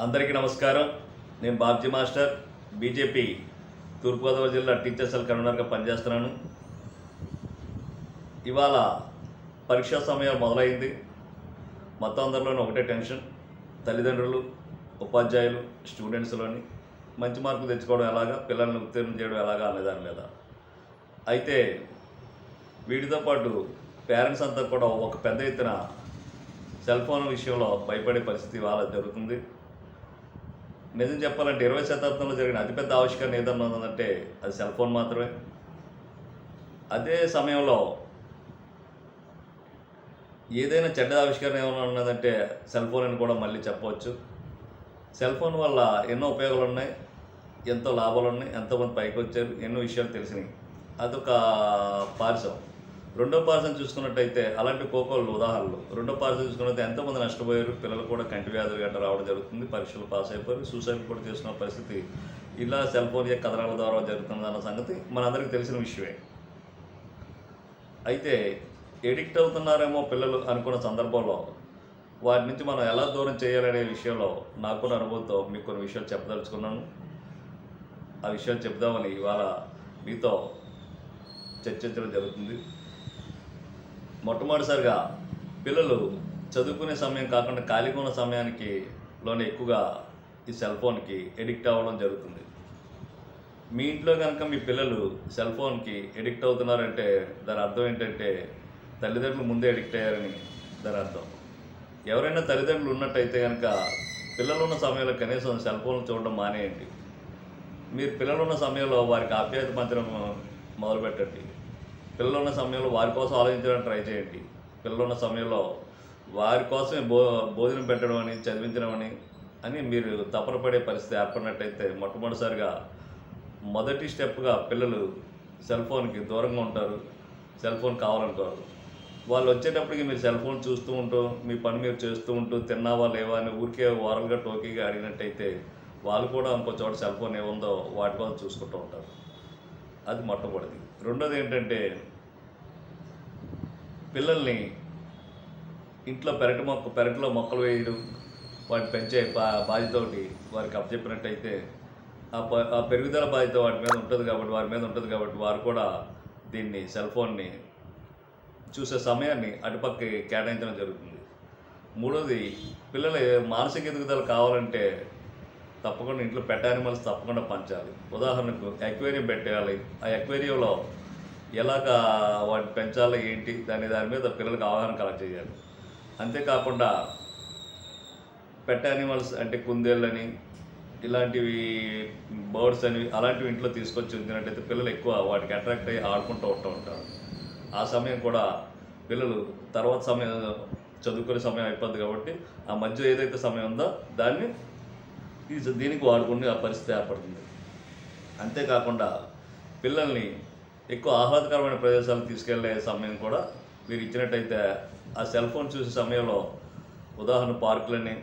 అందరికీ నమస్కారం. నేను బాబ్జీ మాస్టర్. బీజేపీ తూర్పుగోదావరి జిల్లా టీచర్స్ సెల్ కన్వీనర్గా పనిచేస్తున్నాను. ఇవాళ పరీక్షా సమయం మొదలైంది. మొత్తం అందరిలోనూ ఒకటే టెన్షన్. తల్లిదండ్రులు ఉపాధ్యాయులు స్టూడెంట్స్లోని మంచి మార్కులు తెచ్చుకోవడం ఎలాగా పిల్లల్ని ఉత్తీర్ణం చేయడం ఎలాగా అనే దాని మీద. అయితే వీటితో పాటు పేరెంట్స్ అంతా కూడా ఒక పెద్ద ఎత్తున సెల్ ఫోన్ విషయంలో భయపడే పరిస్థితి ఇవాళ జరుగుతుంది. నిజం చెప్పాలంటే ఇరవై శతాబ్దంలో జరిగిన అతిపెద్ద ఆవిష్కరణ ఏదన్నా ఉందంటే అది సెల్ ఫోన్ మాత్రమే. అదే సమయంలో ఏదైనా చెడ్డ ఆవిష్కరణ ఏమైనా ఉన్నదంటే సెల్ ఫోన్ అని కూడా మళ్ళీ చెప్పవచ్చు. సెల్ ఫోన్ వల్ల ఎన్నో ఉపయోగాలు ఉన్నాయి ఎంతో లాభాలు ఉన్నాయి ఎంతోమంది పైకి వచ్చారు ఎన్నో విషయాలు తెలిసినాయి. అదొక పార్శ్వం రెండో పార్శ్వం చూసుకున్నట్టయితే అలాంటి కోకోళ్ళు ఉదాహరణలు. రెండో పార్సన్ చూసుకున్నట్టు ఎంతోమంది నష్టపోయారు పిల్లలు కూడా కంటి వ్యాధులు గట్రా రావడం జరుగుతుంది పరీక్షలు పాస్ అయిపోయారు సూసైడ్ కూడా చేసుకున్న పరిస్థితి ఇలా సెల్ ఫోన్ యొక్క కథనాల ద్వారా జరుగుతుంది అన్న సంగతి మనందరికీ తెలిసిన విషయమే. అయితే ఎడిక్ట్ అవుతున్నారేమో పిల్లలు అనుకున్న సందర్భంలో వాటి నుంచి మనం ఎలా దూరం చేయాలనే విషయంలో నాకున్న అనుభవంతో మీకు కొన్ని విషయాలు చెప్పదలుచుకున్నాను. ఆ విషయాలు చెప్దామని ఇవాళ మీతో చర్చించడం జరుగుతుంది. మొట్టమొదటిసారిగా పిల్లలు చదువుకునే సమయం కాకుండా ఖాళీగా ఉన్న సమయానికి లోనే ఎక్కువగా ఈ సెల్ ఫోన్కి ఎడిక్ట్ అవ్వడం జరుగుతుంది. మీ ఇంట్లో కనుక మీ పిల్లలు సెల్ ఫోన్కి ఎడిక్ట్ అవుతున్నారంటే దాని అర్థం ఏంటంటే తల్లిదండ్రులు ముందే ఎడిక్ట్ అయ్యారని దాని అర్థం. ఎవరైనా తల్లిదండ్రులు ఉన్నట్టయితే కనుక పిల్లలు ఉన్న సమయంలో కనీసం సెల్ ఫోన్లు చూడడం మానేయండి. మీరు పిల్లలు ఉన్న సమయంలో వారికి ఆప్యాయత పంచడం మొదలుపెట్టండి. పిల్లలు ఉన్న సమయంలో వారి కోసం ఆలోచించడానికి ట్రై చేయండి. పిల్లలు ఉన్న సమయంలో వారి కోసమే భో భోజనం పెట్టడం అని చదివించడం అని అని మీరు తపన పడే పరిస్థితి ఏర్పడినట్టయితే మొట్టమొదటిసారిగా మొదటి స్టెప్గా పిల్లలు సెల్ ఫోన్కి దూరంగా ఉంటారు. సెల్ ఫోన్ కావాలంటారు వాళ్ళు వచ్చేటప్పటికి మీరు సెల్ ఫోన్ చూస్తూ ఉంటూ మీ పని మీరు చేస్తూ ఉంటూ తిన్నావా లేవా అని ఊరికే ఓరల్గా టోకీగా అడిగినట్టయితే వాళ్ళు కూడా ఇంకో చోట సెల్ ఫోన్ ఏముందో వాటి కోసం చూసుకుంటూ ఉంటారు. అది మొట్టమొదటిది రెండోది ఏంటంటే పిల్లల్ని ఇంట్లో పెరటి మొక్క పెరట్లో మొక్కలు వేయడం వాటి పెంచే బా బాధ్యతోటి వారికి అప్పచెప్పినట్టయితే ఆ ప ఆ పెరుగుదల బాధ్యత వాటి మీద ఉంటుంది కాబట్టి వారి మీద ఉంటుంది కాబట్టి వారు కూడా దీన్ని సెల్ ఫోన్ని చూసే సమయాన్ని అటుపక్కకి కేటాయించడం జరుగుతుంది. మూడోది పిల్లల మానసిక ఎదుగుదల కావాలంటే తప్పకుండా ఇంట్లో పెట్ యానిమల్స్ తప్పకుండా పంచాలి. ఉదాహరణకు ఎక్వేరియం పెట్టేయాలి. ఆ ఎక్వేరియంలో ఎలాగా వాటిని పెంచాలి ఏంటి దాని దాని మీద పిల్లలకు అవగాహన కలెక్ట్ చేయాలి. అంతేకాకుండా పెట్ యానిమల్స్ అంటే కుందేళ్ళని ఇలాంటివి బర్డ్స్ అని అలాంటివి ఇంట్లో తీసుకొచ్చి ఉంచినట్టయితే పిల్లలు ఎక్కువ వాటికి అట్రాక్ట్ అయ్యి ఆడుకుంటూ ఉంటూ ఉంటారు. ఆ సమయం కూడా పిల్లలు తర్వాత సమయం చదువుకునే సమయం అయిపోద్ది కాబట్టి ఆ మధ్య ఏదైతే సమయం ఉందో దాన్ని దీనికి వాడుకునే ఆ పరిస్థితి ఏర్పడుతుంది. అంతేకాకుండా పిల్లల్ని ఎక్కువ ఆహ్లాదకరమైన ప్రదేశాలకు తీసుకెళ్ళే సమయం కూడా మీరు ఇచ్చినట్టయితే ఆ సెల్ ఫోన్ చూసే సమయంలో ఉదాహరణ పార్కులని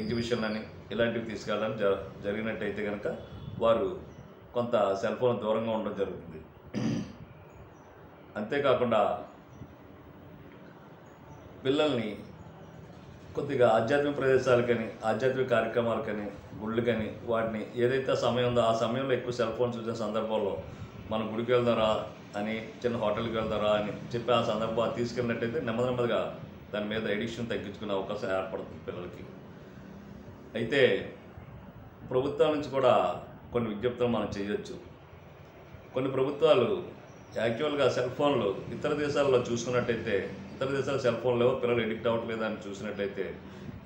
ఎగ్జిబిషన్లని ఇలాంటివి తీసుకెళ్ళడం జ జరిగినట్టయితే కనుక వారు కొంత సెల్ ఫోన్ దూరంగా ఉండడం జరుగుతుంది. అంతేకాకుండా పిల్లల్ని కొద్దిగా ఆధ్యాత్మిక ప్రదేశాలకని ఆధ్యాత్మిక కార్యక్రమాలకని గుళ్ళకని వాటిని ఏదైతే సమయం ఉందో ఆ సమయంలో ఎక్కువ సెల్ ఫోన్ చూసే సందర్భంలో మనం గుడికి వెళ్దారా అని చిన్న హోటల్కి వెళ్దారా అని చెప్పి ఆ సందర్భం తీసుకెళ్ళినట్టయితే నెమ్మది నెమ్మదిగా దాని మీద ఎడిక్షన్ తగ్గించుకునే అవకాశం ఏర్పడుతుంది పిల్లలకి. అయితే ప్రభుత్వాల నుంచి కూడా కొన్ని విజ్ఞప్తులు మనం చేయొచ్చు. కొన్ని ప్రభుత్వాలు యాక్చువల్గా సెల్ ఫోన్లు ఇతర దేశాల్లో చూసుకున్నట్టయితే ఇతర దేశాలు సెల్ ఫోన్ లేవో పిల్లలు ఎడిక్ట్ అవ్వట్లేదు అని చూసినట్లయితే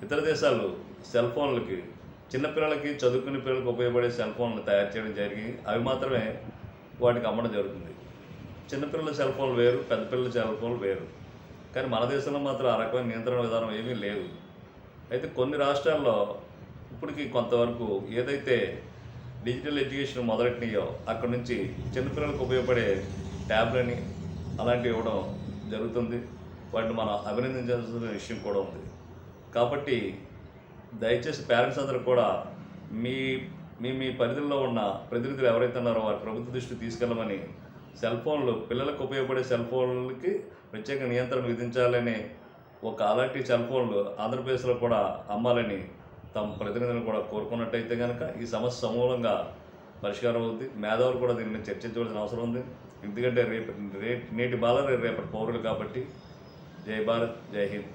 ఇతర దేశాలు సెల్ ఫోన్లకి చిన్నపిల్లలకి చదువుకునే పిల్లలకు ఉపయోగపడే సెల్ ఫోన్లు తయారు చేయడం జరిగి అవి మాత్రమే వాటికి అమ్మడం జరుగుతుంది. చిన్నపిల్లల సెల్ ఫోన్లు వేరు పెద్ద పిల్లల సెల్ ఫోన్లు వేరు. కానీ మన దేశంలో మాత్రం ఆ రకమైన నియంత్రణ విధానం ఏమీ లేదు. అయితే కొన్ని రాష్ట్రాల్లో ఇప్పటికి కొంతవరకు ఏదైతే డిజిటల్ ఎడ్యుకేషన్ మొదలెట్టినాయో అక్కడ నుంచి చిన్నపిల్లలకు ఉపయోగపడే ట్యాబ్లని అలాంటివి ఇవ్వడం జరుగుతుంది. వాటిని మనం అభినందించాల్సిన విషయం కూడా ఉంది. కాబట్టి దయచేసి పేరెంట్స్ అందరూ కూడా మీ మీ మీ పరిధిలో ఉన్న ప్రతినిధులు ఎవరైతే ఉన్నారో వారి ప్రభుత్వ దృష్టికి తీసుకెళ్ళమని సెల్ ఫోన్లు పిల్లలకు ఉపయోగపడే సెల్ ఫోన్లకి ప్రత్యేక నియంత్రణ విధించాలని ఒక అలాంటి సెల్ ఫోన్లు ఆంధ్రప్రదేశ్లో కూడా అమ్మాలని తమ ప్రతినిధులను కూడా కోరుకున్నట్టయితే కనుక ఈ సమస్య సమూలంగా పరిష్కారం అవుద్ది. మేధావులు కూడా దీన్ని చర్చించవలసిన అవసరం ఉంది. ఎందుకంటే రేపు రే నేటి బాలలు రేపటి పౌరులు కాబట్టి జై భారత్ జై హింద్